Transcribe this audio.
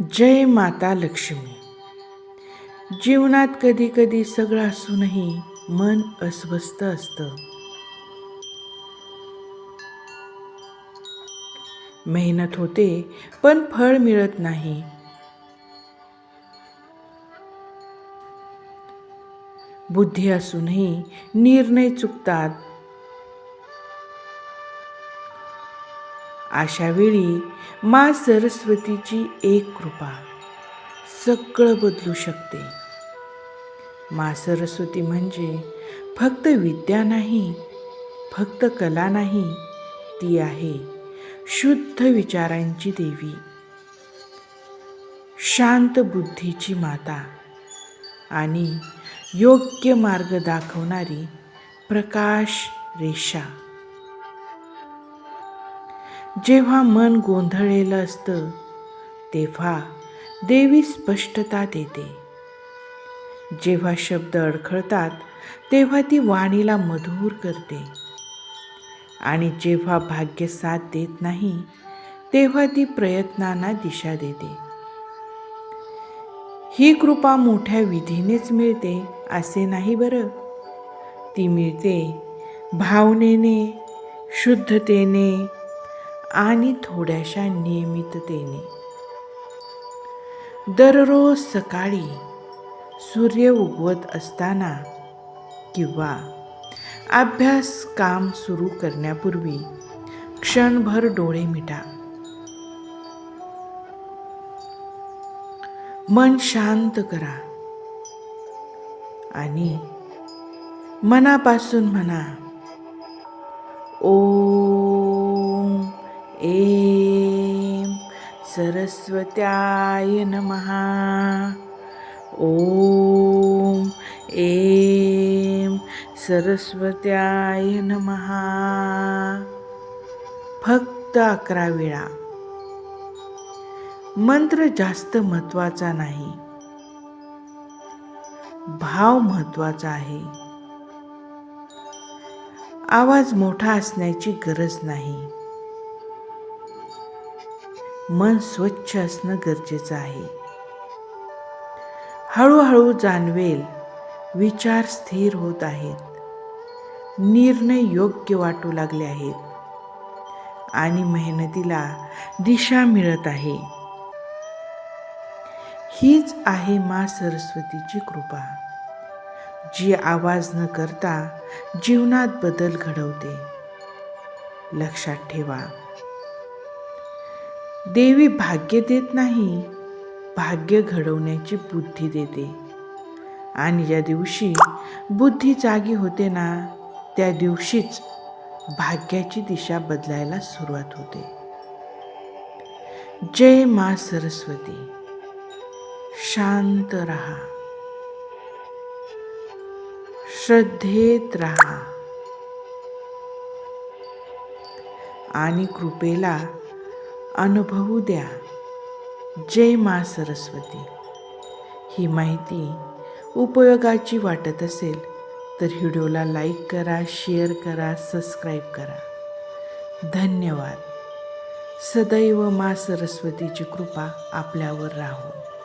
जय माता लक्ष्मी. जीवनात कधी कधी सगळं असूनही मन अस्वस्थ असतं. मेहनत होते पण फळ मिळत नाही. बुद्धी असूनही निर्णय चुकतात. अशा वेळी मा सरस्वतीची एक कृपा सगळं बदलू शकते. मा सरस्वती म्हणजे फक्त विद्या नाही फक्त कला नाही ती आहे शुद्ध विचारांची देवी. शांत बुद्धीची माता आणि योग्य मार्ग दाखवणारी प्रकाश रेषा. जेव्हा मन गोंधळलेलं असतं तेव्हा देवी स्पष्टता देते. जेव्हा शब्द अडखळतात तेव्हा ती वाणीला मधुर करते. आणि जेव्हा भाग्य साथ देत नाही तेव्हा ती प्रयत्नांना दिशा देते. ही कृपा मोठ्या विधीनेच मिळते असे नाही बरं? ती मिळते भावनेने शुद्धतेने आणि थोड्याशा नियमिततेने. दररोज सकाळी सूर्य उगवत असताना किंवा अभ्यास काम सुरू करण्यापूर्वी क्षणभर डोळे मिटा. मन शांत करा आणि मनापासून म्हणा ओ एम सरस्वत्याय नमः। ॐ एम सरस्वत्याय नमः। फक्त अकरा वेळा। मंत्र जास्त महत्त्वाचा नाही। भाव महत्त्वाचा आहे। आवाज मोठा असण्याची गरज नाही। मन स्वच्छ असणं गरजेचं आहे. हळूहळू जाणवेल विचार स्थिर होत आहेत. निर्णय योग्य वाटू लागले आहेत. आणि मेहनतीला दिशा मिळत आहे. हीच आहे मा सरस्वतीची कृपा. जी आवाज न करता जीवनात बदल घडवते. लक्षात ठेवा. देवी भाग्य देत नाही भाग्य घडवण्याची बुद्धी देते. आणि ज्या दिवशी बुद्धी जागी होते ना त्या दिवशीच भाग्याची दिशा बदलायला सुरुवात होते. जय मा सरस्वती. शांत रहा. श्रद्धेत रहा. आणि कृपेला अनुभवू द्या. जय मा सरस्वती. ही माहिती उपयोगाची वाटत असेल तर व्हिडिओला लाईक करा शेअर करा सबस्क्राईब करा. धन्यवाद. सदैव मा सरस्वतीची कृपा आपल्यावर राहो.